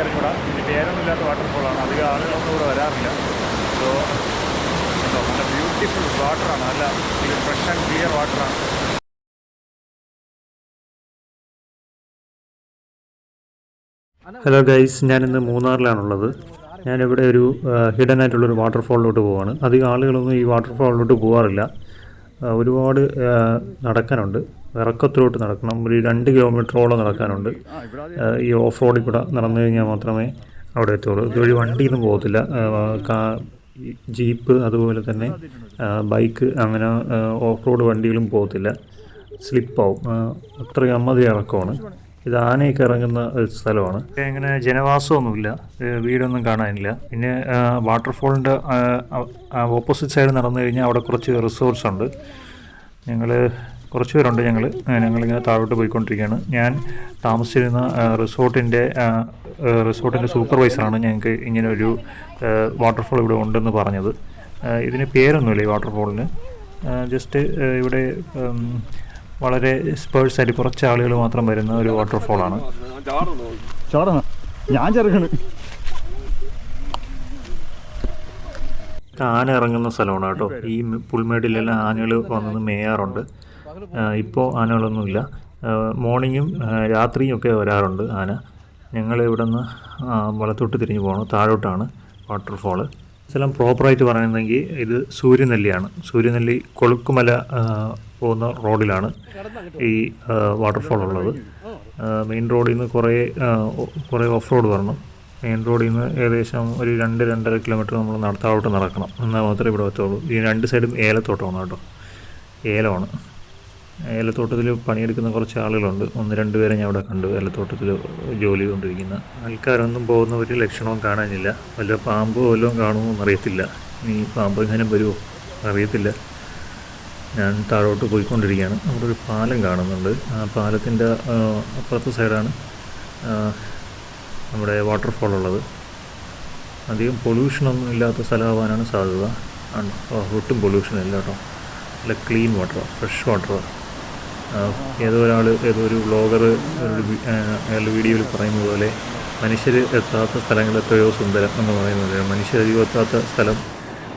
എനിക്കറിഞ്ഞൂടാ. ഇതിന് പേരൊന്നുമില്ലാത്ത വാട്ടർഫോളാണ് അധികം ആളുകളൊന്നും ഇവിടെ വരാറില്ല. സോ കണ്ടോ നല്ല ബ്യൂട്ടിഫുൾ വാട്ടറാണ് നല്ല ഫ്രഷ് ആൻഡ് ക്ലിയർ വാട്ടറാണ് ഹലോ ഗൈസ് ഞാനിന്ന് മൂന്നാറിലാണുള്ളത്. ഞാനിവിടെ ഒരു ഹിഡൻ ആയിട്ടുള്ളൊരു വാട്ടർഫോളിലോട്ട് പോവാണ്. അധികം ആളുകളൊന്നും ഈ വാട്ടർഫോളിലോട്ട് പോകാറില്ല ഒരുപാട് നടക്കാനുണ്ട്. ഇറക്കത്തിലോട്ട് നടക്കണം. ഒരു രണ്ട് കിലോമീറ്ററോളം നടക്കാനുണ്ട്. ഈ ഓഫ് റോഡിൽ കൂടെ നടന്നു കഴിഞ്ഞാൽ മാത്രമേ അവിടെ എത്തുള്ളൂ. ഇതുവഴി വണ്ടിയൊന്നും പോകത്തില്ല. ജീപ്പ് അതുപോലെ തന്നെ ബൈക്ക് അങ്ങനെ ഓഫ് റോഡ് വണ്ടികളും പോകത്തില്ല. സ്ലിപ്പാവും. അത്രയും അമ്മതി ഇറക്കമാണ്. ഇത് ആനയൊക്കെ ഇറങ്ങുന്ന ഒരു സ്ഥലമാണ്. ഇങ്ങനെ ജനവാസമൊന്നുമില്ല. വീടൊന്നും കാണാനില്ല. പിന്നെ വാട്ടർഫോളിന്റെ ഓപ്പോസിറ്റ് സൈഡ് നടന്നു കഴിഞ്ഞാൽ അവിടെ കുറച്ച് റിസോർട്ട്സ് ഉണ്ട്. ഞങ്ങൾ കുറച്ച് പേരുണ്ട് ഞങ്ങൾ ഞങ്ങളിങ്ങനെ താഴോട്ട് പോയിക്കൊണ്ടിരിക്കുകയാണ്. ഞാൻ താമസിച്ചിരുന്ന റിസോർട്ടിന്റെ റിസോർട്ടിന്റെ സൂപ്പർവൈസറാണ് ഞങ്ങൾക്ക് ഇങ്ങനെ ഒരു വാട്ടർഫോൾ ഇവിടെ ഉണ്ടെന്ന് പറഞ്ഞത്. ഇതിന് പേരൊന്നുമില്ല ഈ വാട്ടർഫോളിന്. ജസ്റ്റ് ഇവിടെ വളരെ സ്പേഴ്സ് ആയിട്ട് കുറച്ച് ആളുകൾ മാത്രം വരുന്ന ഒരു വാട്ടർഫോളാണ്. ഞാൻ ചെറുക്കണ് ആന ഇറങ്ങുന്ന സ്ഥലമാണ് കേട്ടോ. ഈ പുൽമേടിലെല്ലാം ആനകൾ വന്നത് മേയാറുണ്ട്. ഇപ്പോൾ ആനകളൊന്നുമില്ല. മോർണിങ്ങും രാത്രിയും ഒക്കെ വരാറുണ്ട് ആന. ഞങ്ങൾ ഇവിടെ നിന്ന് വലത്തോട്ട് തിരിഞ്ഞ് പോകണം താഴോട്ടാണ് വാട്ടർഫാൾ സ്ഥലം പ്രോപ്പറായിട്ട് പറയുന്നെങ്കിൽ ഇത് സൂര്യനെല്ലിയാണ്. സൂര്യനെല്ലി കൊളുക്കുമല പോകുന്ന റോഡിലാണ് ഈ വാട്ടർഫോൾ ഉള്ളത്. മെയിൻ റോഡിൽ നിന്ന് കുറേ കുറേ ഓഫ് റോഡ് വരണം. മെയിൻ റോഡിൽ നിന്ന് ഏകദേശം ഒരു രണ്ട് രണ്ടര കിലോമീറ്റർ നമ്മൾ നടത്താവോട്ട് നടക്കണം. എന്നാൽ മാത്രമേ ഇവിടെ എത്തുള്ളൂ ഈ രണ്ട് സൈഡും ഏലത്തോട്ടമാണ് കേട്ടോ. ഏലമാണ്. ഏലത്തോട്ടത്തിൽ പണിയെടുക്കുന്ന കുറച്ച് ആളുകളുണ്ട്. ഒന്ന് രണ്ട് പേരെ ഞാൻ അവിടെ കണ്ടു. ഏലത്തോട്ടത്തിൽ ജോലി കൊണ്ടിരിക്കുന്ന ആൾക്കാരൊന്നും പോകുന്ന ഒരു ലക്ഷണവും കാണാനില്ല. വല്ല പാമ്പോ വല്ലതും കാണുമോ എന്നറിയത്തില്ല. ഇനി പാമ്പ് എങ്ങനെ വരുമോ അറിയത്തില്ല ഞാൻ താഴോട്ട് പോയിക്കൊണ്ടിരിക്കുകയാണ്. അവിടെ ഒരു പാലം കാണുന്നുണ്ട്. ആ പാലത്തിന്റെ അപ്പുറത്തെ സൈഡാണ് നമ്മുടെ വാട്ടർഫോൾ ഉള്ളത്. അധികം പൊല്യൂഷനൊന്നും ഇല്ലാത്ത സ്ഥലമാവാനാണ് സാധ്യത. ഒട്ടും പൊല്യൂഷൻ ഇല്ല കേട്ടോ. നല്ല ക്ലീൻ വാട്ടറാണ് ഫ്രഷ് വാട്ടർ ഏതോ ഒരാൾ ഏതോ ഒരു ബ്ലോഗർ അയാളുടെ വീഡിയോയിൽ പറയുന്നത് പോലെ മനുഷ്യർ എത്താത്ത സ്ഥലങ്ങൾ എത്രയോ സുന്ദരം എന്ന് പറയുന്നത്. മനുഷ്യർ അധികം എത്താത്ത സ്ഥലം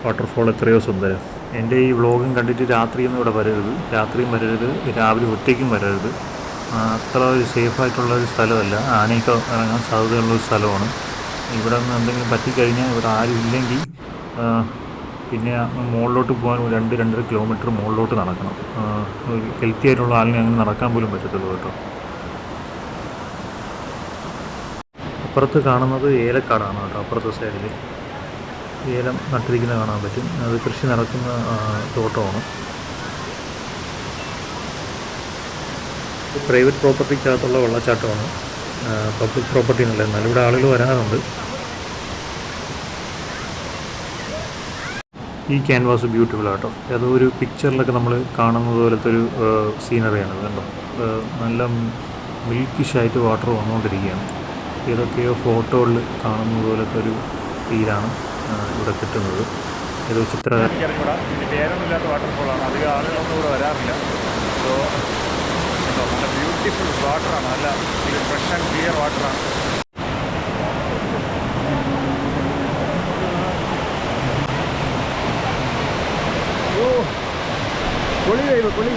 വാട്ടർഫോൾ എത്രയോ സുന്ദരം. എന്റെ ഈ വ്ളോഗും കണ്ടിട്ട് രാത്രിയൊന്നും ഇവിടെ വരരുത്. രാത്രിയും വരരുത്. രാവിലെ ഒറ്റയ്ക്കും വരരുത്. അത്ര ഒരു സേഫായിട്ടുള്ള ഒരു സ്ഥലമല്ല. ആനയൊക്കെ ഇറങ്ങാൻ സാധ്യതയുള്ള ഒരു സ്ഥലമാണ്. ഇവിടെ നിന്ന് എന്തെങ്കിലും പറ്റിക്കഴിഞ്ഞാൽ ഇവിടെ ആരും ഇല്ലെങ്കിൽ പിന്നെ മുകളിലോട്ട് പോകാൻ രണ്ട് രണ്ടര കിലോമീറ്റർ മുകളിലോട്ട് നടക്കണം. ഒരു ഹെൽത്തി ആയിട്ടുള്ള ആളിനെ അങ്ങനെ നടക്കാൻ പോലും പറ്റത്തുള്ളൂ കേട്ടോ. അപ്പുറത്ത് കാണുന്നത് ഏലക്കാടാണ് കേട്ടോ അപ്പുറത്തെ സൈഡിൽ ഏലം നട്ടിരിക്കുന്നത് കാണാൻ പറ്റും. അത് കൃഷി നടക്കുന്ന തോട്ടമാണ്. പ്രൈവറ്റ് പ്രോപ്പർട്ടിക്കകത്തുള്ള വെള്ളച്ചാട്ടമാണ്. പബ്ലിക് പ്രോപ്പർട്ടി എന്നാലും ഇവിടെ ആളുകൾ വരാറുണ്ട്. ഈ ക്യാൻവാസ് ബ്യൂട്ടിഫുൾ ആട്ടോ. അത് ഒരു പിക്ചറിലൊക്കെ നമ്മൾ കാണുന്നത് പോലത്തെ ഒരു സീനറിയാണ് കണ്ടോ? നല്ല മിൽക്കിഷായിട്ട് വാട്ടർ വന്നുകൊണ്ടിരിക്കുകയാണ്. ഏതൊക്കെയോ ഫോട്ടോകളിൽ കാണുന്നത് പോലത്തെ ഒരു ഫീലാണ് ഇവിടെ കിട്ടുന്നത്. ഏതോ ചിത്ര പേരൊന്നുമില്ലാത്ത വാട്ടർഫോളാണ് അധികം ആളുകളൊന്നും ഇവിടെ വരാറില്ല. സോ നല്ല ബ്യൂട്ടിഫുൾ വാട്ടറാണ് നല്ല ഫ്രഷ് ആൻഡ് ക്ലിയർ വാട്ടറാണ് പൊളി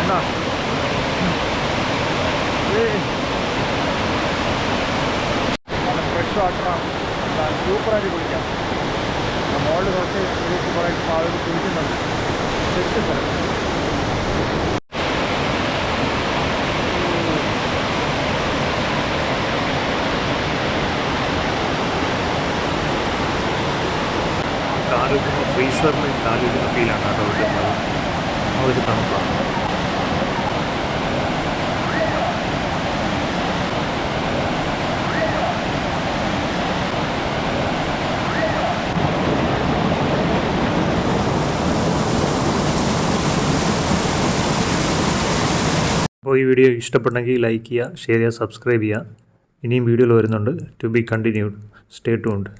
എന്താ നല്ല ഫ്രഷ് വാട്ടറാണ് സൂപ്പറായിട്ട് കുളിക്കാം. മോളിൽ കുറച്ച് ഇതിലേക്ക് കുറേ ആളുകൾ കുളിക്കുന്നുണ്ട്. ശരിക്കും സ്ഥലം കാലുക്കുന്ന ഫ്രീസറിൽ കാലുക്കുന്ന ഫീലാണ് കേട്ടോ കിട്ടുന്നത് ഒരു തണുപ്പാണ്. അപ്പോൾ ഈ വീഡിയോ ഇഷ്ടപ്പെട്ടെങ്കിൽ ലൈക്ക് ചെയ്യുക ഷെയർ ചെയ്യുക സബ്സ്ക്രൈബ് ചെയ്യുക. ഇനിയും വീഡിയോകൾ വരുന്നുണ്ട്. To be continued stay tuned